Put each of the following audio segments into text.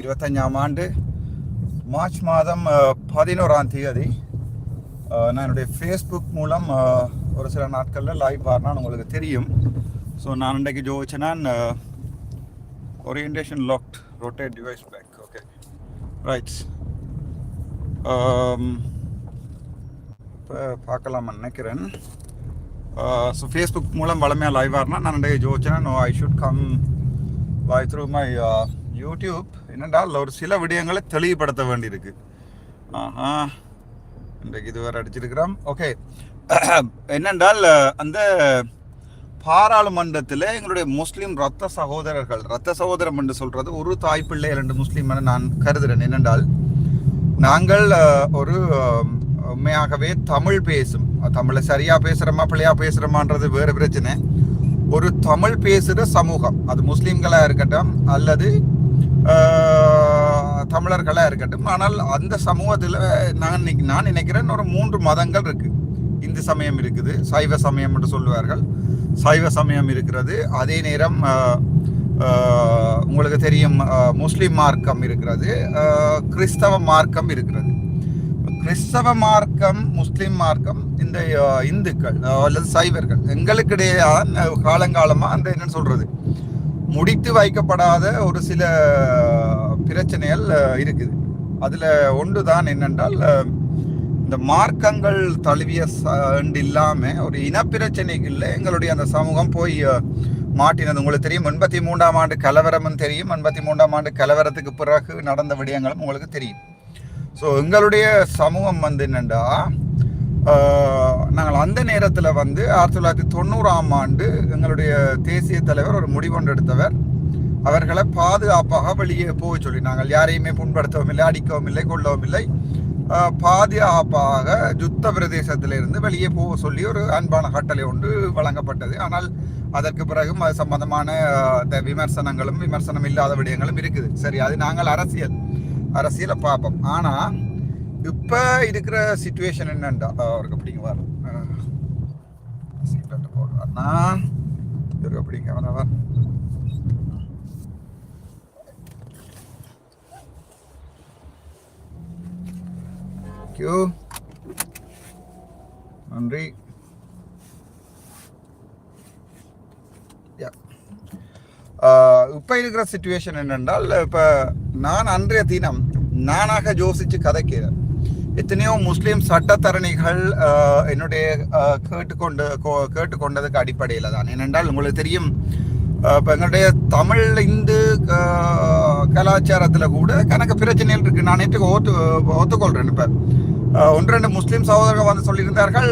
இருபத்தஞ்சாம் ஆண்டு மார்ச் மாதம் பதினோராம் தேதி. நான் என்னுடைய ஃபேஸ்புக் மூலம் ஒரு சில நாட்களில் லைவ் பாருனான்னு உங்களுக்கு தெரியும். ஸோ நான் இன்றைக்கு ஜோதிச்சேன் orientation locked rotate device back okay rights இப்போ பார்க்கலாம்னு நினைக்கிறேன். ஸோ ஃபேஸ்புக் மூலம் வளமையாக லைவ் ஆறுனா நான் இன்றைக்கு ஜோதிச்சேன் I should come live through my YouTube என்னென்றால் ஒரு சில விடயங்களை தெளிவுபடுத்த வேண்டியிருக்கு. ஆஹா இன்றைக்கு இதுவரை அடிச்சிருக்கிறோம். ஓகே. என்னென்றால் அந்த பாராளுமன்றத்தில் எங்களுடைய முஸ்லீம் ரத்த சகோதரர்கள் ரத்த சகோதரம் என்று சொல்கிறது ஒரு தாய் பிள்ளை ரெண்டு முஸ்லீம் என நான் கருதுகிறேன். என்னென்றால் நாங்கள் ஒரு உண்மையாகவே தமிழ் பேசும். தமிழை சரியாக பேசுகிறோமா பிள்ளையாக பேசுறோமான்றது வேறு பிரச்சனை. ஒரு தமிழ் பேசுகிற சமூகம் அது முஸ்லீம்களாக இருக்கட்டும் அல்லது தமிழர்களாக இருக்கட்டும். ஆனால் அந்த சமூகத்தில் நான் இன்னைக்கு நான் நினைக்கிறேன் ஒரு மூன்று மதங்கள் இருக்குது இந்து சமயம் இருக்குது சைவ சமயம் என்று சொல்லுவார்கள். சைவ சமயம் இருக்கிறது அதே நேரம் உங்களுக்கு தெரியும் முஸ்லீம் மார்க்கம் இருக்கிறது கிறிஸ்தவ மார்க்கம் இருக்கிறது. கிறிஸ்தவ மார்க்கம் முஸ்லீம் மார்க்கம் இந்த இந்துக்கள் அல்லது சைவர்கள் எங்களுக்கிடையே காலங்காலமாக அந்த என்னன்னு சொல்கிறது முடித்து வைக்கப்படாத ஒரு சில பிரச்சனைகள் இருக்குது. அதில் ஒன்று தான் என்னென்றால் இந்த மார்க்கங்கள் தழுவிய சண்டு இல்லாமல் ஒரு இனப்பிரச்சனைகளில் எங்களுடைய அந்த சமூகம் போய் மாட்டினது. உங்களுக்கு தெரியும் எண்பத்தி மூன்றாம் ஆண்டு கலவரமும் தெரியும். எண்பத்தி மூன்றாம் ஆண்டு கலவரத்துக்கு பிறகு நடந்த விடயங்களும் உங்களுக்கு தெரியும். ஸோ எங்களுடைய சமூகம் வந்து என்னென்னா நாங்கள் அந்த நேரத்தில் வந்து ஆயிரத்தி தொள்ளாயிரத்தி தொண்ணூறாம் ஆண்டு எங்களுடைய தேசிய தலைவர் ஒரு முடிவொன்று எடுத்தவர். அவர்களை பாதுகாப்பாக வெளியே போக சொல்லி நாங்கள் யாரையுமே புண்படுத்தவும் இல்லை அடிக்கவும் இல்லை கொள்ளவும் இல்லை. பாதுகாப்பாக யுத்த பிரதேசத்திலிருந்து வெளியே போக சொல்லி ஒரு அன்பான கட்டளை ஒன்று வழங்கப்பட்டது. ஆனால் அதற்கு பிறகும் அது சம்பந்தமான விமர்சனங்களும் விமர்சனம் இல்லாத விடயங்களும் இருக்குது. சரி அது நாங்கள் அரசியல். அரசியலை பார்ப்போம். ஆனால் இப்போ இருக்கிற சுச்சுவேஷன் என்னண்டா? அவருக்கு அப்படிங்க வரும். சீட் போடுவார்னா இவருக்கு அப்படிங்க வரவர் தேங்க்யூ நன்றி. இப்போ இருக்கிற சுச்சுவேஷன் என்னென்றால் இப்போ நான் அன்றைய தினம் நானாக யோசித்து கதைக்கிறேன் எத்தனையோ முஸ்லீம் சட்டத்தரணிகள் என்னுடைய கேட்டுக்கொண்டு கேட்டுக்கொண்டதுக்கு அடிப்படையில் தான். ஏனென்றால் உங்களுக்கு தெரியும் இப்போ எங்களுடைய தமிழ் இந்து கலாச்சாரத்தில் கூட கணக்கு பிரச்சனைகள் இருக்குது நான் நேற்று ஒத்து ஒத்துக்கொள்கிறேன் இப்போ. ஒன்று ரெண்டு முஸ்லீம் சகோதரர்கள் வந்து சொல்லியிருந்தார்கள்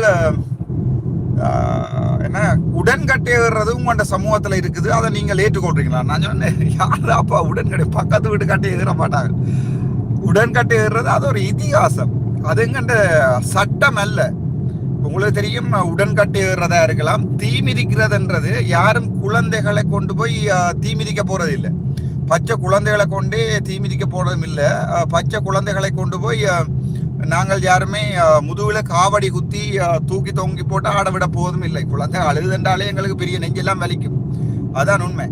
என்ன உடன்கட்டை ஏறுறது உங்களோட சமூகத்தில் இருக்குது. அதை நீங்கள் ஏற்றுக்கொள்றீங்களா? நான் சொன்னேன் யாராப்பா உடன்கட்டை பக்கத்து வீட்டு கட்டை ஏற மாட்டாங்க. உடன்கட்டை ஏறுறது அது ஒரு இதிகாசம். அது எங்கண்ட சட்டம் அல்ல. உங்களுக்கு தெரியும் உடன்கட்டை ஏறுறதா இருக்கலாம். தீ மிதிக்கிறதுன்றது யாரும் குழந்தைகளை கொண்டு போய் தீ மிதிக்க போறது இல்லை பச்சை குழந்தைகளை கொண்டே தீ மிதிக்க போறதும் இல்லை. பச்சை குழந்தைகளை கொண்டு போய் நாங்கள் யாருமே ஆஹ், முதுகுல காவடி குத்தி தூக்கி தொங்கி போட்டு ஆட விட போவதும் இல்லை. குழந்தை அழுதுன்றாலே எங்களுக்கு பெரிய நெஞ்செல்லாம் வலிக்கும். அதான் உண்மை.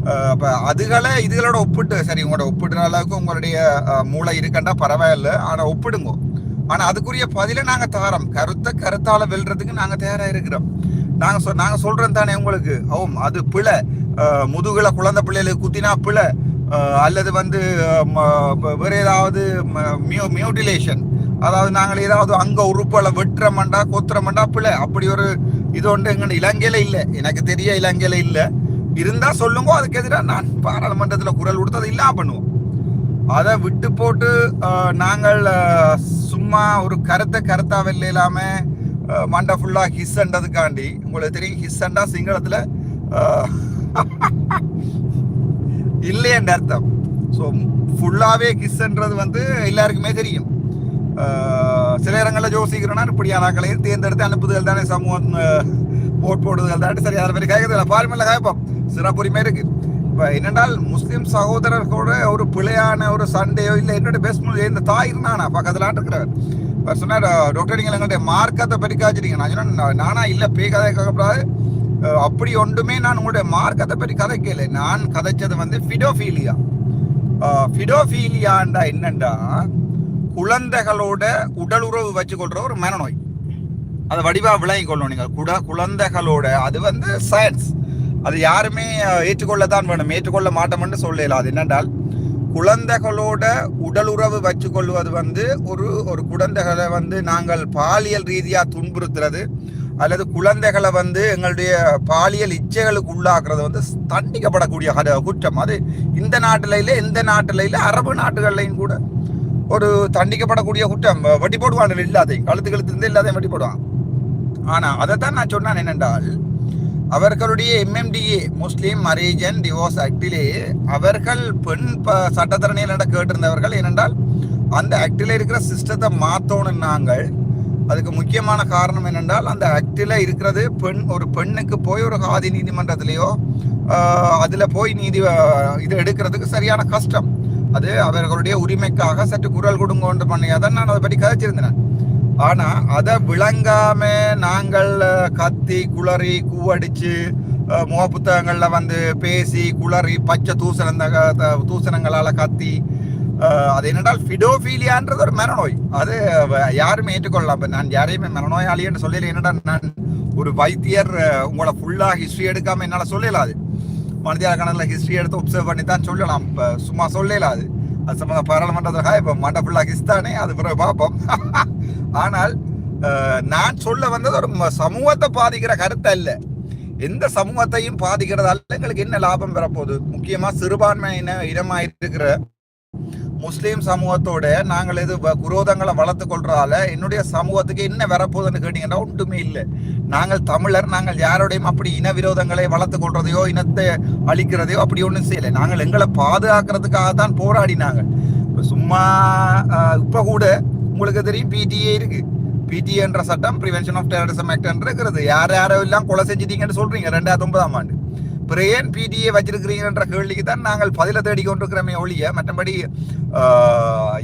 இப்போ அதுகளை இதுகளோட ஒப்பிட்டு சரி உங்களோட ஒப்பிடுற அளவுக்கு உங்களுடைய மூளை இருக்கண்டா பரவாயில்ல ஆனால் ஒப்பிடுங்க. ஆனால் அதுக்குரிய பதிலை நாங்கள் தாரோம். கருத்தை கருத்தால் வெல்றதுக்கு நாங்கள் தயாராக இருக்கிறோம் நாங்கள் சொ நாங்கள் சொல்கிறோம் தானே உங்களுக்கு? ஓம் அது பிழை. முதுகில் குழந்தை பிள்ளைகளுக்கு குத்தினா பிழை. அல்லது வந்து வேறு ம- ஏதாவது மியூ மியூட்டிலேஷன். அதாவது நாங்கள் ஏதாவது அங்கே உறுப்புகளை வெட்டுறமண்டா கொத்துறமண்டா பிள்ளை அப்படி ஒரு இது ஒன்று எங்க இலங்கையில் இல்லை. எனக்கு தெரிய இலங்கையில் இல்லை. இருந்தா சொல்லுங்க அதுக்கு எதிராக நான் பாராளுமன்றத்தில் குரல் கொடுத்து அதை இல்லாம பண்ணுவோம். அதை விட்டு போட்டு நாங்கள் சும்மா ஒரு கருத்தை கருத்தா வெளில இல்லாம மண்டை ஃபுல்லா ஹிஸ்ன்றதுக்காண்டி உங்களுக்கு தெரியும் ஹிஸ்ஸண்டா சிங்களத்துல இல்லையன்ற அர்த்தம். ஸோ ஃபுல்லாவே கிஸ்ன்றது வந்து எல்லாருக்குமே தெரியும். சில இடங்களில் ஜோசிக்கிறோன்னா இப்படியான ஆக்களையும் தேர்ந்தெடுத்து அனுப்புதல் தானே சமூகம் போட் போடுதல் தானே சரி அதை பற்றி கேட்கறதில்ல. பார்லிமெண்ட்ல கேட்போம். சிறப்புரிமை இருக்குது இப்போ என்னென்றால் முஸ்லீம் சகோதரர்களோட ஒரு பிழையான ஒரு சண்டையோ இல்லை என்னோட பெஸ்ட் இந்த தாய் இருந்தானா? பக்கத்தில் இருக்கிறவர் இப்போ சொன்னார் டாக்டர் நீங்கள் எங்களுடைய மார்க்கத்தை பற்றி நான் சொன்னேன் நானா இல்லை பேய் கதை கேட்கக்கூடாது அப்படி ஒன்றுமே நான் உங்களுடைய மார்க்கத்தை பற்றி கதைக்கல. நான் கதைச்சது வந்து ஃபிடோஃபீலியா ஃபிடோஃபீலியாண்டா என்னண்டா குழந்தைகளோட உடல் உறவு வச்சுக்கொள்ற ஒரு மனநோய். அதை வடிவாக விளங்கி கொள்ளணும் நீங்கள் குட குழந்தைகளோட அது வந்து சயின்ஸ் அது யாருமே ஏற்றுக்கொள்ள ஏற்றுக்கொள்ளத்தான் வேணும். ஏற்றுக்கொள்ள மாட்டோம்னு சொல்லல. அது என்னென்றால் குழந்தைகளோட உடல் உறவு வச்சுக்கொள்வது வந்து ஒரு ஒரு குழந்தைகளை வந்து நாங்கள் பாலியல் ரீதியாக துன்புறுத்துறது அல்லது குழந்தைகளை வந்து எங்களுடைய பாலியல் இச்சைகளுக்கு உள்ளாக்குறது வந்து தண்டிக்கப்படக்கூடிய குற்றம். அது இந்த நாட்டில இந்த நாட்டில அரபு நாட்டுகள்லையும் கூட ஒரு தண்டிக்கப்படக்கூடிய குற்றம். வட்டி போடுவான் இல்லாதையும் கழுத்து கழுத்து இருந்து இல்லாதையும் வட்டி போடுவான் ஆனா அதைத்தான் நான் சொன்னேன் என்னென்றால் அவர்களுடைய எம்எம்டிஏ முஸ்லீம் மரேஜன் டிவோர்ஸ் ஆக்டிலே அவர்கள் பெண் ப சட்டத்தரணியில கேட்டிருந்தவர்கள் ஏனென்றால் அந்த ஆக்டில் இருக்கிற சிஸ்டத்தை மாற்றணும் நாங்கள். அதுக்கு முக்கியமான காரணம் என்னென்றால் அந்த ஆக்டில் இருக்கிறது பெண் ஒரு பெண்ணுக்கு போய் ஒரு ஆதி நீதிமன்றத்திலேயோ அதில் போய் நீதி இது எடுக்கிறதுக்கு சரியான கஷ்டம். அது அவர்களுடைய உரிமைக்காக சற்று குரல் கொடுங்கோன்று பண்ணியாதான் நான் அதை பற்றி கதைச்சிருந்தேன். ஆனா அதை விளங்காம நாங்கள் கத்தி குளறி கூவடிச்சு முக புத்தகங்கள்ல வந்து பேசி குளறி பச்சை தூசணந்த தூசணங்களால கத்தி அது என்னென்றால் ஃபிடோஃபீலியான்றது ஒரு மரநோய் அது யாருமே ஏற்றுக்கொள்ளலாம் நான் யாரையுமே மனநோயாளி சொல்லல. என்னடா நான் ஒரு வைத்தியர் அஹ், உங்களை ஹிஸ்ட்ரி எடுக்காமல் எடுக்காம என்னால சொல்லலாது மனிதர் கணக்கில் ஹிஸ்ட்ரி எடுத்து ஒப்சர்வ் பண்ணி தான் சொல்லலாம். இப்போ சும்மா சொல்லலாது அது. சம்மந்த பாராளுமன்றத்துக்காக இப்போ மண்டை ஃபுல்லாக ஹிஸ்தானே அது பிறகு பார்ப்போம். ஆனால் நான் சொல்ல வந்தது ஒரு சமூகத்தை பாதிக்கிற கருத்து அல்ல. எந்த சமூகத்தையும் பாதிக்கிறதால எங்களுக்கு என்ன லாபம் பெறப்போகுது முக்கியமாக சிறுபான்மை இன இருக்கிற முஸ்லீம் சமூகத்தோட நாங்கள் இது வ- குரோதங்களை வளர்த்து கொள்றதால என்னுடைய சமூகத்துக்கு என்ன வரப்போகுதுன்னு கேட்டீங்கன்னா ஒன்றுமே இல்லை. நாங்கள் தமிழர் நாங்கள் யாரோடையும் அப்படி இன விரோதங்களை வளர்த்து கொள்றதையோ இனத்தை அழிக்கிறதையோ அப்படி ஒன்றும் செய்யலை. நாங்கள் எங்களை பாதுகாக்கிறதுக்காக தான் போராடினாங்க. இப்போ சும்மா இப்போ கூட உங்களுக்கு தெரியும் பிடிஏ இருக்கு. பிடிஏ என்ற சட்டம் பிரிவென்ஷன் ஆஃப் டெரரிசம் ஆக்ட் இருக்கிறது யார் யாரோ எல்லாம் கொலை செஞ்சிட்டீங்கன்னு சொல்றீங்க ரெண்டாயிரத்தி ஒன்பதாம் ஆண்டு. பிரேன் ஏன் பிடிஏ வச்சிருக்கிறீங்கன்ற கேள்விக்கு தான் நாங்கள் பதில தேடி கொண்டிருக்கிறோமே ஒழிய மற்றபடி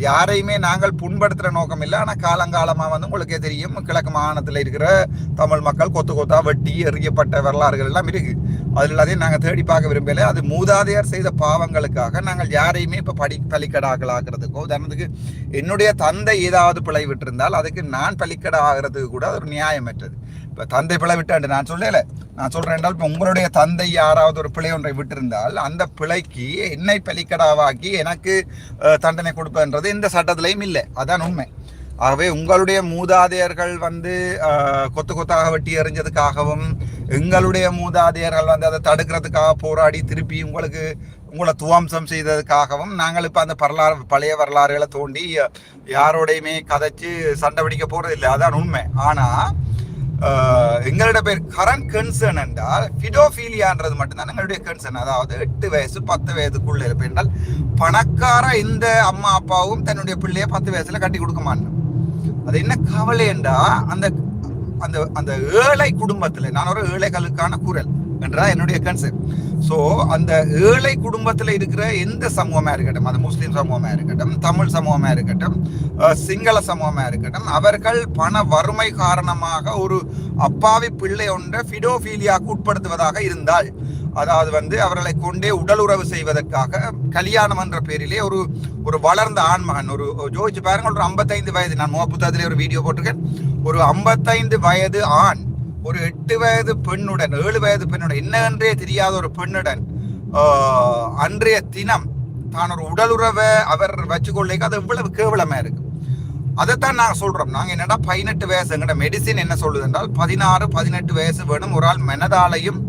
யாரையுமே நாங்கள் புண்படுத்துகிற நோக்கம் இல்லை. ஆனால் காலங்காலமாக வந்து உங்களுக்கே தெரியும் கிழக்கு மாகாணத்தில் இருக்கிற தமிழ் மக்கள் கொத்து கொத்தா வெட்டி எறியப்பட்ட வரலாறுகள் எல்லாம் இருக்குது அதில் எல்லாத்தையும் நாங்கள் தேடி பார்க்க விரும்பல அது மூதாதையர் செய்த பாவங்களுக்காக நாங்கள் யாரையுமே இப்போ படி பலிக்கடாக்கலாக்குறதுக்கோ உதாரணத்துக்கு என்னுடைய தந்தை ஏதாவது பிழை விட்டிருந்தால் அதுக்கு நான் பலிக்கடா ஆகிறதுக்கு கூட அது ஒரு நியாயமற்றது. இப்போ தந்தை பிழை விட்டாண்டு நான் சொல்லல. நான் சொல்கிறேன் என்றால் இப்போ உங்களுடைய தந்தை யாராவது ஒரு பிழை ஒன்றை விட்டிருந்தால் அந்த பிழைக்கு என்னை பலிக்கடாவாக்கி எனக்கு தண்டனை கொடுப்பதுன்றது இந்த சட்டத்திலையும் இல்லை. அதான் உண்மை. ஆகவே உங்களுடைய மூதாதையர்கள் வந்து கொத்து கொத்தாக வெட்டி எறிஞ்சதுக்காகவும் எங்களுடைய மூதாதையர்கள் வந்து அதை தடுக்கிறதுக்காக போராடி திருப்பி உங்களுக்கு உங்களை துவம்சம் செய்ததுக்காகவும் நாங்கள் இப்போ அந்த வரலாறு பழைய வரலாறுகளை தோண்டி யாரோடையுமே கதைச்சு சண்டை பிடிக்க போகிறது இல்லை அதான் உண்மை. ஆனால் எங்களோட பேர் கரண்ட் கன்சர்ன் என்றால் ஃபிடோஃபீலியான்றது மட்டும்தான் எங்களுடைய கன்சர்ன் அதாவது எட்டு வயசு பத்து வயதுக்குள்ள இருப்பேன் என்றால் பணக்கார இந்த அம்மா அப்பாவும் தன்னுடைய பிள்ளைய பத்து வயசுல கட்டி கொடுக்க மாட்டோம் அது என்ன கவலை என்றா அந்த அந்த அந்த ஏழை குடும்பத்துல நான் ஒரு ஏழைகளுக்கான குரல். என்றா என்னுடைய கன்சர்ன் ஸோ அந்த ஏழை குடும்பத்தில் இருக்கிற எந்த சமூகமாக இருக்கட்டும் அது முஸ்லீம் சமூகமாக இருக்கட்டும் தமிழ் சமூகமாக இருக்கட்டும் சிங்கள சமூகமாக இருக்கட்டும் அவர்கள் பண வறுமை காரணமாக ஒரு அப்பாவி பிள்ளை ஒன்றை ஃபிடோஃபீலியாவுக்கு உட்படுத்துவதாக இருந்தால் அதாவது வந்து அவர்களை கொண்டே உடல் உறவு செய்வதற்காக கல்யாணம் என்ற பேரிலே ஒரு ஒரு வளர்ந்த ஆண்மகன் ஒரு ஜோதிச்சு பாருங்கள் ஒரு 55 வயது நான் முக புத்தகத்திலே ஒரு வீடியோ போட்டிருக்கேன். ஒரு 55 வயது ஆண் ஒரு எட்டு வயது பெண்ணுடன் ஏழு வயது பெண்ணுடன் என்ன என்றே தெரியாத ஒரு பெண்ணுடன் அன்றைய தினம் தான் ஒரு உடலுறவை அவர் வச்சுக்கொள்ளைக்கு அது இவ்வளவு கேவலமா இருக்கு. அதைத்தான் நாங்கள் சொல்றோம். நாங்க என்னடா பதினெட்டு வயசு எங்கட மெடிசின் என்ன சொல்லுது என்றால் பதினாறு பதினெட்டு வயசு வேணும். ஒரு ஆள் மனதாலையும்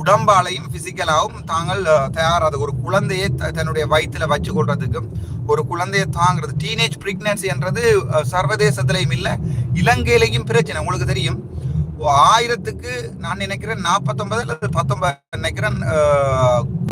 உடம்பாலையும் பிசிக்கலாகவும் தாங்கள் அஹ், தயார் அது ஒரு குழந்தையை த- தன்னுடைய வயிற்றுல வச்சு கொள்றதுக்கும் ஒரு குழந்தையை தாங்கிறது டீனேஜ் பிரெக்னன்சின்றது சர்வதேசத்திலையும் இல்லை இலங்கையிலையும் பிரச்சனை. உங்களுக்கு தெரியும் ஆயிரத்துக்கு நான் நினைக்கிறேன் நாற்பத்தொன்பது அல்லது பத்தொன்பது நினைக்கிறேன்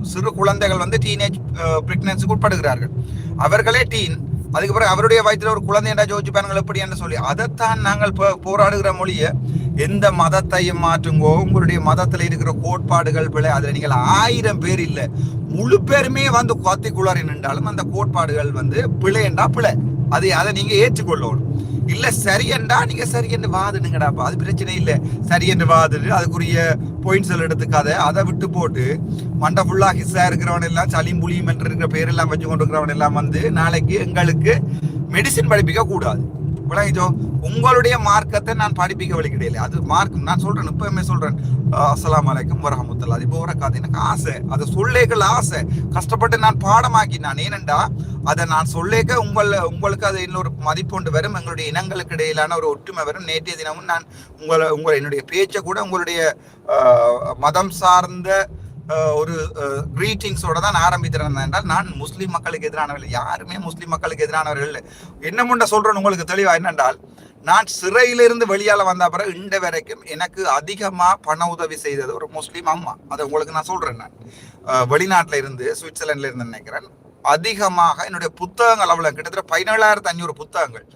சிறு குழந்தைகள் வந்து டீனேஜ் பிரெக்னன்சிக்கு உட்படுகிறார்கள். அவர்களே டீன் அதுக்கு பிறகு அவருடைய வயிற்றில் ஒரு குழந்தையண்டா ஜோதிச்சு பாருங்கள் எப்படி என்று சொல்லி அதைத்தான் நாங்கள் போ- போராடுகிற மொழியை எந்த மதத்தையும் மாற்றுங்கோ உங்களுடைய மதத்தில் இருக்கிற கோட்பாடுகள் பிழை அதில் நீங்கள் ஆயிரம் பேர் இல்லை. முழு பேருமே வந்து கொத்தி குளறி நின்றாலும் அந்த கோட்பாடுகள் வந்து பிழைண்டா பிழை. அதை அதை நீங்கள் ஏற்றுக்கொள்ளணும். இல்ல சரியண்டா நீங்க சரி என்று வாதுனுங்கடாப்பா அது பிரச்சனை இல்ல. சரி என்று வாதுடு அதுக்குரிய பாயிண்ட்ஸ் எல்லாம் எடுத்துக்காத அதை விட்டு போட்டு மண்டை ஃபுல்லா ஹிஸ்ஸா இருக்கிறவன் எல்லாம் சளியும் புளியும் என்று இருக்கிற பேரெல்லாம் வச்சு கொண்டு இருக்கிறவன் எல்லாம் வந்து நாளைக்கு எங்களுக்கு மெடிசின் படிப்பிக்க கூடாது. விளங்கிச்சோ உங்களுடைய மார்க்கத்தை நான் படிப்பிக்க வழி கிடையாது அது மார்க் நான் சொல்றேன் இப்பவுமே சொல்றேன். அஸ்லாம் வலைக்கம் வரஹமத்துல்லா அது போற எனக்கு ஆசை. அதை சொல்லேகள் ஆசை. கஷ்டப்பட்டு நான் பாடமாக்கினான். ஏனெண்டா அதை நான் சொல்லேக்க உங்கள உங்களுக்கு அது இன்னொரு மதிப்புண்டு வரும். எங்களுடைய இனங்களுக்கு இடையிலான ஒரு ஒற்றுமை வரும். நேற்றைய தினமும் நான் உங்களை உங்களை என்னுடைய பேச்சை கூட உங்களுடைய மதம் சார்ந்த ஒரு கிரீட்டிங்ஸோட தான் ஆரம்பித்திருந்தேன் என்றால் நான் முஸ்லீம் மக்களுக்கு எதிரானவர்கள் யாருமே முஸ்லீம் மக்களுக்கு எதிரானவர்கள் இல்லை. என்ன முண்ட சொல்றேன் உங்களுக்கு தெளிவா என்னென்றால் நான் சிறையிலிருந்து வெளியால் வந்த பிறகு இண்ட வரைக்கும் எனக்கு அதிகமாக பண உதவி செய்தது ஒரு முஸ்லீம் அம்மா. அதை உங்களுக்கு நான் சொல்கிறேன் நான். வெளிநாட்டில் இருந்து சுவிட்சர்லாண்டில் இருந்து நினைக்கிறேன். அதிகமாக என்னுடைய புத்தகங்கள் அவ்வளவு கிட்டத்தட்ட பதினேழாயிரத்து அஞ்சூறு புத்தகங்கள்.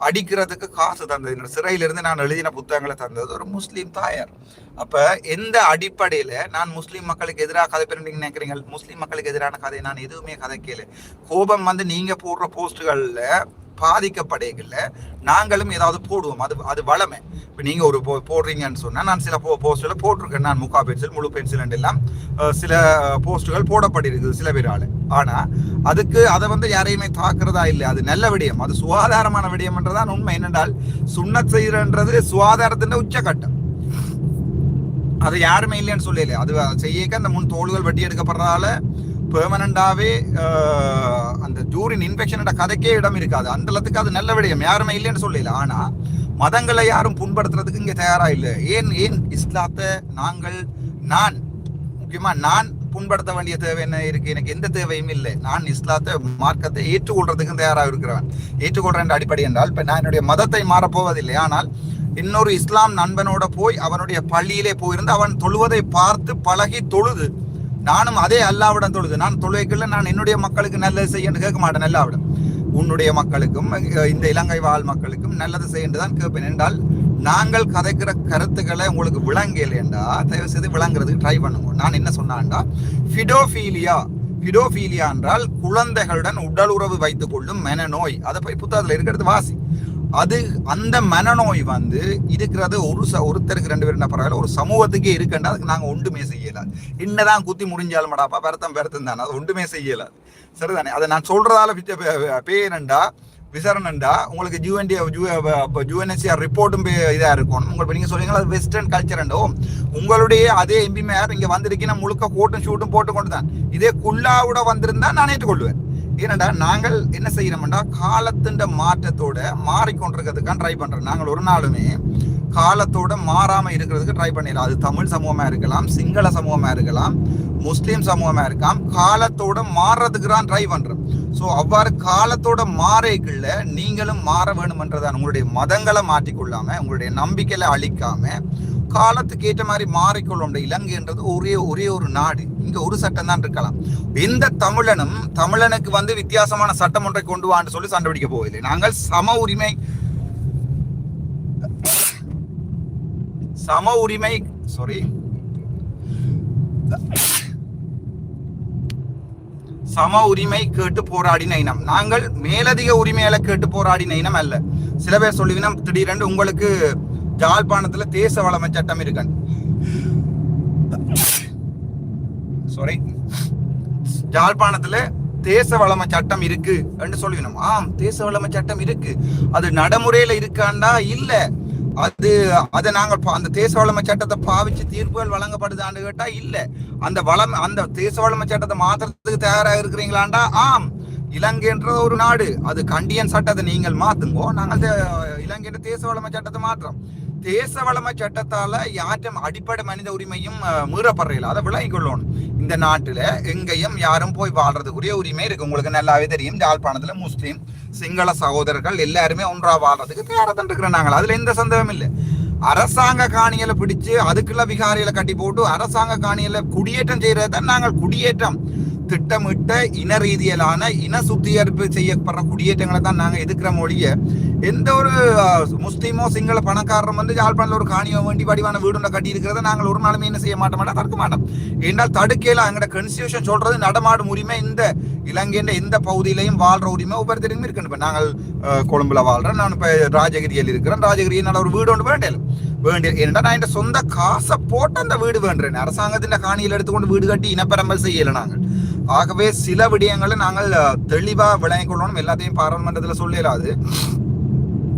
அடிக்கிறதுக்கு காசு தந்தது. என்னோட சிறையிலிருந்து நான் எழுதின புத்தகங்களை தந்தது. ஒரு முஸ்லீம் தாயார். அப்ப எந்த அடிப்படையில நான் முஸ்லீம் மக்களுக்கு எதிராக கதை பெற நீங்கள் நினைக்கிறீங்க? முஸ்லீம் மக்களுக்கு எதிரான கதை. நான் எதுவுமே கதை கேளு. கோபம் வந்து நீங்க போடுற போஸ்டுகள்ல பாதிக்கப்படையில நாங்களும் ஏதாவது போடுவோம். அது அது வளமை. இப்போ நீங்க ஒரு போடுறீங்கன்னு சொன்னா நான் சில போ போஸ்ட்ல போட்டிருக்கேன். நான் முக்கா பென்சில் முழு பென்சில் எல்லாம் சில போஸ்ட்டுகள் போடப்பட்டிருக்குது சில பேரால. ஆனா அதுக்கு அதை வந்து யாரையுமே தாக்குறதா இல்லை. அது நல்ல விடயம். அது சுகாதாரமான விடயம்ன்றதான் உண்மை. என்னென்றால் சுண்ணத் செய்யறன்றது சுகாதாரத்தின் உச்சகட்டம். அது யாருமே இல்லைன்னு சொல்லல. அது செய்யக்க அந்த முன் தோள்கள் வெட்டி எடுக்கப்படுறதால பெர்மனண்டாவே அந்த ஜூரின் இன்ஃபெக்ஷனோட கதைக்கே இடம் இருக்காது. அந்த அளத்துக்கு அது நல்ல விடயம். யாருமே இல்லைன்னு சொல்லல. ஆனா மதங்களை யாரும் புண்படுத்துறதுக்கு இங்க தயாரா இல்லை. ஏன் ஏன் இஸ்லாத்தை நாங்கள் நான் முக்கியமா நான் புண்படுத்த வேண்டிய தேவை என்ன இருக்கு? எனக்கு எந்த தேவையும் இல்லை. நான் இஸ்லாத்தை மார்க்கத்தை ஏற்றுக்கொள்றதுக்கும் தயாராக இருக்கிறவன். ஏற்றுக்கொள்ற அடிப்படை என்றால் இப்ப நான் என்னுடைய மதத்தை மாறப்போவதில்லை ஆனால் இன்னொரு இஸ்லாம் நண்பனோட போய் அவனுடைய பள்ளியிலே போயிருந்து அவன் தொழுவதை பார்த்து பழகி தொழுது. நானும் அதே அல்லாவிடம் தொழுது நான் தொழுகைக்குள்ள நான் என்னுடைய மக்களுக்கு நல்லது செய்யன்னு கேட்க மாட்டேன் அல்லாவிடம். உன்னுடைய மக்களுக்கும் இந்த இலங்கை வாழ் மக்களுக்கும் நல்லது செய்யண்டு தான் கேட்பேன். என்றால் நாங்கள் கதைக்கிற கருத்துக்களை உங்களுக்கு விளங்கலையண்டா தயவு செய்து விளங்குறதுக்கு ட்ரை பண்ணுங்க. நான் என்ன சொன்னான்டா ஃபிடோஃபீலியா ஃபிடோஃபீலியா என்றால் குழந்தைகளுடன் உடல் உறவு வைத்துக் கொள்ளும் மெனநோய். அதை போய் புத்தகத்தில் இருக்கிறது வாசி. அது அந்த மனநோய் வந்து இருக்கிறது ஒரு ச ஒருத்தருக்கு ரெண்டு பேரும் பரவாயில்ல ஒரு சமூகத்துக்கே இருக்குன்னா அதுக்கு நாங்கள் ஒன்றுமே செய்யலாது என்னதான் குத்தி முடிஞ்சாலும் மடாப்பா பெருத்தம் பெருத்தம் தானே அது ஒன்றுமே செய்யலாது சரிதானே? அதை நான் சொல்றதால பேரண்டா விசாரணண்டா உங்களுக்கு ஜூஎன்டி ஜூஎன்எஸ்சிஆர் ரிப்போர்ட்டும் இதாக இருக்கும். உங்களுக்கு நீங்கள் சொல்லுவீங்களா அது வெஸ்டர்ன் கல்ச்சர்ண்டோ உங்களுடைய அதே எம்பி மேயர் இங்கே வந்திருக்கீங்கன்னா முழுக்க கோட்டும் ஷூட்டும் போட்டு கொண்டு தான் இதே குல்லாவோட வந்திருந்தா நான் ஏற்றுக்கொள்வேன். ஏனண்டா நாங்கள் என்ன செய்யறோம்டா காலத்தின் மாற்றத்தோட மாறிக்கொண்டிருக்கிறதுக்கான ட்ரை பண்றோம். நாங்கள் ஒரு நாளுமே காலத்தோட மாறாம இருக்கிறதுக்கு ட்ரை பண்ணிடலாம். அது தமிழ் சமூகமா இருக்கலாம் சிங்கள சமூகமா இருக்கலாம் முஸ்லீம் சமூகமா இருக்கலாம் காலத்தோட மாறுறதுக்கு தான் ட்ரை பண்றோம். ஸோ அவ்வாறு காலத்தோட மாறைக்குள்ள நீங்களும் மாற வேணும்ன்றதான் உங்களுடைய மதங்களை மாற்றிக்கொள்ளாம உங்களுடைய நம்பிக்கையில அழிக்காம காலத்துக்கு ஏற்ற மாதிரி மாறிக்கொள்ளும் இலங்கைன்றது ஒரே ஒரே ஒரு நாடு. இங்க ஒரு சட்டம் தான் இருக்கலாம். எந்த தமிழனும் தமிழனுக்கு வந்து வித்தியாசமான சட்டம் ஒன்றை கொண்டு வான்னு சொல்லி சண்டை பிடிக்க போவதில்லை. நாங்கள் சம உரிமை சம உரிமை சாரி சம உரிமை கேட்டு போராடின இனம். நாங்கள் மேலதிக உரிமையில கேட்டு போராடின இனம் அல்ல. சில பேர் சொல்லுவினம் திடீரென்று உங்களுக்கு ஜாழ்ப்பாணத்துல தேச வளமை சட்டம் இருக்கு சாரி ஜாழ்ப்பாணத்துல தேச வளமை சட்டம் இருக்கு என்று சொல்லிக்கணும் ஆம் தேச வளமை சட்டம் இருக்கு. அது நடைமுறையில இருக்காண்டா இல்ல. அது அதை நாங்கள் அந்த தேச வளமை சட்டத்தை பாவிச்சு தீர்ப்புகள் வழங்கப்படுதான்னு கேட்டா இல்ல. அந்த வளம் அந்த தேச வளமை சட்டத்தை மாத்துறதுக்கு தயாராக இருக்கிறீங்களாண்டா? ஆம். இலங்கைன்ற ஒரு நாடு. அது கண்டியன் சட்டத்தை நீங்கள் மாத்துங்கோ நாங்கள் இலங்கைன்ற தேச வளமை சட்டத்தை மாற்றுறோம் தேசவளம சட்டத்தால யாற்றும் அடிப்படை மனித உரிமையும் மீறப்படுறீங்களா அதை விளங்கி கொள்ளணும் இந்த நாட்டுல எங்கேயும் யாரும் போய் வாழ்றதுக்குரிய உரிமை இருக்கு. உங்களுக்கு நல்லாவே தெரியும். யாழ்ப்பாணத்துல முஸ்லீம் சிங்கள சகோதரர்கள் எல்லாருமே ஒன்றா வாழ்றதுக்கு தயாரத்தான் இருக்கிறோம் நாங்கள். அதுல எந்த சந்தேகம் இல்லை. அரசாங்க காணிகளை பிடிச்சு அதுக்குள்ள விகாரிகளை கட்டி போட்டு அரசாங்க காணியில குடியேற்றம் செய்யறத நாங்கள் குடியேற்றம். திட்டமிட்ட இன ரீதியிலான இன சுத்திகரிப்பு செய்யப்படுற குடியேற்றங்களை தான் நாங்கள் எதிர்க்கிற மொழிய எந்த ஒரு முஸ்லீமோ சிங்கள பணக்காரரும் வந்து யாழ்ப்பாணத்தில் ஒரு காணியோ வேண்டி வடிவான வீடுல கட்டி இருக்கிறத நாங்கள் ஒரு நாளுமே என்ன செய்ய மாட்டோம் தடுக்க மாட்டோம். ஏன்னால் தடுக்கையில் அங்கட கன்ஸ்டியூஷன் சொல்றது நடமாடும் உரிமை இந்த இலங்கையின் எந்த பகுதியிலையும் வாழ்ற உரிமை ஒவ்வொருத்தருக்கும் இருக்கு. இப்போ நாங்கள் கொழும்புல வாழ்றேன் நான் இப்போ ராஜகிரியில் இருக்கிறேன். ராஜகிரியில் நல்ல ஒரு வீடு ஒன்று வேண்டியது வேண்டிய ஏன்னா நான் என் சொந்த காசை போட்டு அந்த வீடு வேண்டுறேன் அரசாங்கத்தின் காணியில் எடுத்துக்கொண்டு வீடு கட்டி இனப்பெரம்பல் செய்யலை நாங்கள். ஆகவே சில விடயங்களை நாங்கள் தெளிவாக தெளிவா விளங்கிக் கொள்ளணும். எல்லாத்தையும் பாராளுமன்றத்தில் சொல்லலாது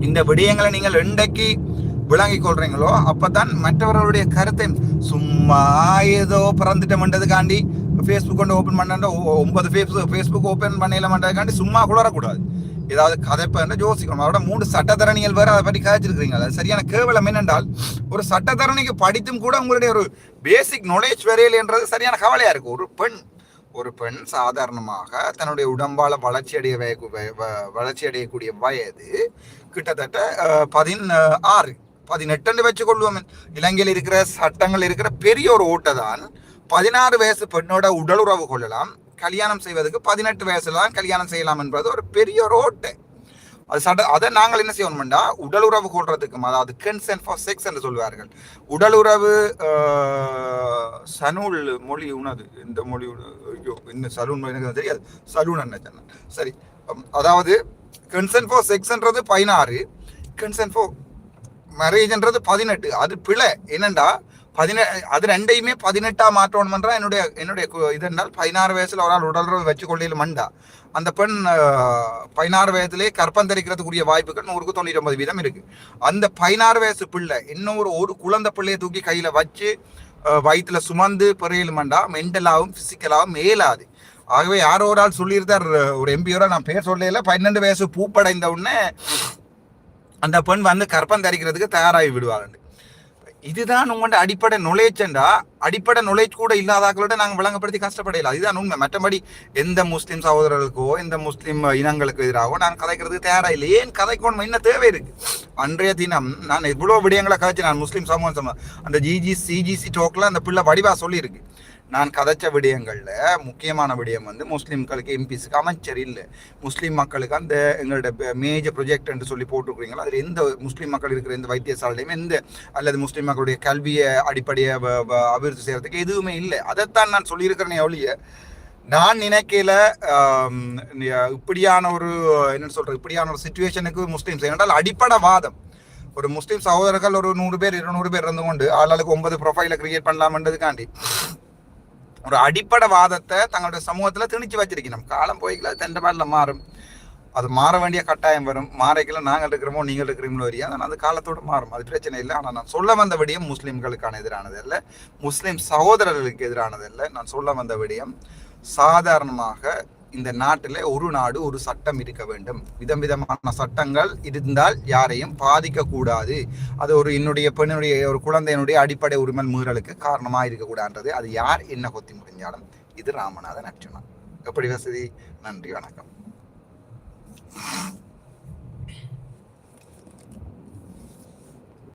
இந்த விடயங்களை நீங்கள் இன்றைக்கு விளங்கிக் கொள்றீங்களோ அப்பதான் மற்றவர்களுடைய கருத்தை சும்மா ஏதோ பிறந்துட்டோம்ன்றதுக்காண்டி ஃபேஸ்புக் கொண்டு ஓப்பன் பண்ண ஒன்பது ஃபேஸ்புக் ஃபேஸ்புக் ஓப்பன் பண்ணலன்றதுக்காண்டி சும்மா குளரக்கூடாது ஏதாவது கதைப்ப யோசிக்கணும். அதோட மூணு சட்டத்தரணிகள் வேற அதை பற்றி கதைச்சிருக்கிறீங்க. அது சரியான கேவலம் என்னென்றால் ஒரு சட்டத்தரணிக்கு படித்தும் கூட உங்களுடைய ஒரு பேசிக் நாலேஜ் வரையலைன்றது சரியான கவலையா இருக்கு. ஒரு பெண் ஒரு பெண் சாதாரணமாக தன்னுடைய உடம்பால வளர்ச்சி அடைய வளர்ச்சி அடையக்கூடிய வயது கிட்டத்தட்ட அஹ், பதினாறு பதினெட்டுன்னு வச்சுக்கொள்வோம். இலங்கையில் இருக்கிற சட்டங்கள் இருக்கிற பெரிய ஒரு ஓட்டை தான் பதினாறு வயசு பெண்ணோட உடலுறவு கொள்ளலாம். கல்யாணம் செய்வதற்கு பதினெட்டு வயசுல தான் கல்யாணம் செய்யலாம் என்பது ஒரு பெரிய ஒரு ஓட்டை. அது சட அதை நாங்கள் என்ன செய்யணும்டா உடலுறவு கொள்றதுக்கும் அதாவது கன்சென்ட் ஃபார் செக்ஸ் என்று சொல்வார்கள். உடலுறவு உறவு சனூல் மொழி உணது இந்த மொழி ஐயோ இந்த சலூன் எனக்கு தெரியாது. சலூன் என்ன சொன்னேன். சரி அதாவது கன்சென்ட் ஃபார் செக்ஸ்ன்றது பதினாறு கன்சென்ட் ஃபார் மேரேஜ்ன்றது பதினெட்டு. அது பிழை. என்னண்டா? பதினெ அது ரெண்டையுமே பதினெட்டா மாற்றணும்ன்றா என்னுடைய என்னுடைய இது என்றால் பதினாறு வயசுல ஒரு ஆள் உடல் வச்சு கொள்ளையில் மண்டா. அந்த பெண் பதினாறு வயதுலேயே கற்பம் தரிக்கிறதுக்குரிய வாய்ப்புகள் நூறுக்கு தொண்ணூற்றி ஒன்பது வீதம் இருக்கு. அந்த பதினாறு வயசு பிள்ளை இன்னும் ஒரு ஒரு குழந்தை பிள்ளையை தூக்கி கையில வச்சு வயிற்றில் சுமந்து சுமந்து பிறையிலுமண்டா மென்டலாகவும் பிசிக்கலாகவும் மேலாது. ஆகவே யாரோ ஒரு ஆள் சொல்லியிருந்தார் ஒரு எம்பியோட நான் பேர் சொல்லல பன்னெண்டு வயசு பூப்படைந்த உடனே அந்த பெண் வந்து கற்பம் தரிக்கிறதுக்கு தயாராகி விடுவாங்க இதுதான் உங்கள்கிட்ட அடிப்படை நுழைச்சண்டா அடிப்படை நுழைச்சு கூட இல்லாதாக்களோட நாங்கள் விளங்கப்படுத்தி கஷ்டப்படையில அதுதான் உண்மை. மற்றபடி எந்த முஸ்லீம் சகோதரர்களுக்கோ எந்த முஸ்லீம் இனங்களுக்கு எதிராகவோ நான் கதைக்கிறதுக்கு தயாரா இல்லை. ஏன் கதைக்கணும் என்ன தேவை இருக்கு. அன்றைய தினம் நான் இவ்வளோ விடயங்களை கதைச்சு நான் முஸ்லீம் சமூகம் அந்த ஜிஜி சிஜிசி டோக்கில் அந்த பிள்ளை வடிவா சொல்லியிருக்கு. நான் கதைச்ச விடயங்களில் முக்கியமான விடயம் வந்து முஸ்லீம்களுக்கு எம்பிஸுக்கு அமைச்சர் இல்லை. முஸ்லீம் மக்களுக்கு அந்த எங்களோட மேஜர் ப்ரொஜெக்ட் என்று சொல்லி போட்டிருக்கிறீங்களா? அதில் எந்த முஸ்லீம் மக்கள் இருக்கிற எந்த வைத்தியசாலையும் எந்த அல்லது முஸ்லீம் மக்களுடைய கல்வியை அடிப்படையை அபிவிருத்தி செய்கிறதுக்கு எதுவுமே இல்லை. அதைத்தான் நான் சொல்லியிருக்கிறேனே ஒழிய நான் நினைக்கல இப்படியான ஒரு என்ன சொல்கிறது இப்படியான ஒரு சுச்சுவேஷனுக்கு முஸ்லீம்ஸ் என்றால் அடிப்படை வாதம் ஒரு முஸ்லீம் சகோதரர்கள் ஒரு நூறு பேர் இருநூறு பேர் இருந்து கொண்டு ஆளாளுக்கு ஒன்பது ப்ரொஃபைலை கிரியேட் பண்ணலாம்ன்றதுக்காண்டி. ஒரு அடிப்படை வாதத்தை தங்களுடைய சமூகத்தில் திணிச்சு வச்சிருக்கணும். காலம் போய்க்கல தெண்ட மாதிரில மாறும். அது மாற வேண்டிய கட்டாயம் வரும். மாறைக்கல நாங்கள் இருக்கிறோமோ நீங்கள் இருக்கிறீங்களோ வரியா ஆனால் அது காலத்தோட மாறும். அது பிரச்சனை இல்லை. ஆனால் நான் சொல்ல வந்த விடயம் முஸ்லீம்களுக்கான எதிரானது இல்லை முஸ்லீம் சகோதரர்களுக்கு எதிரானது இல்லை நான் சொல்ல வந்த விடயம் சாதாரணமாக இந்த நாட்டில் ஒரு நாடு ஒரு சட்டம் இருக்க வேண்டும். விதம் விதமான சட்டங்கள் இருந்தால் யாரையும் பாதிக்கக்கூடாது அது ஒரு என்னுடைய பெண்ணுடைய ஒரு குழந்தையினுடைய அடிப்படை உரிமை மீறலுக்கு காரணமாக இருக்கக்கூடாதுன்றது அது யார் என்ன கொத்தி முடிஞ்சாலும் இது ராமநாதன் அர்ஜுனா எப்படி வசதி? நன்றி வணக்கம்.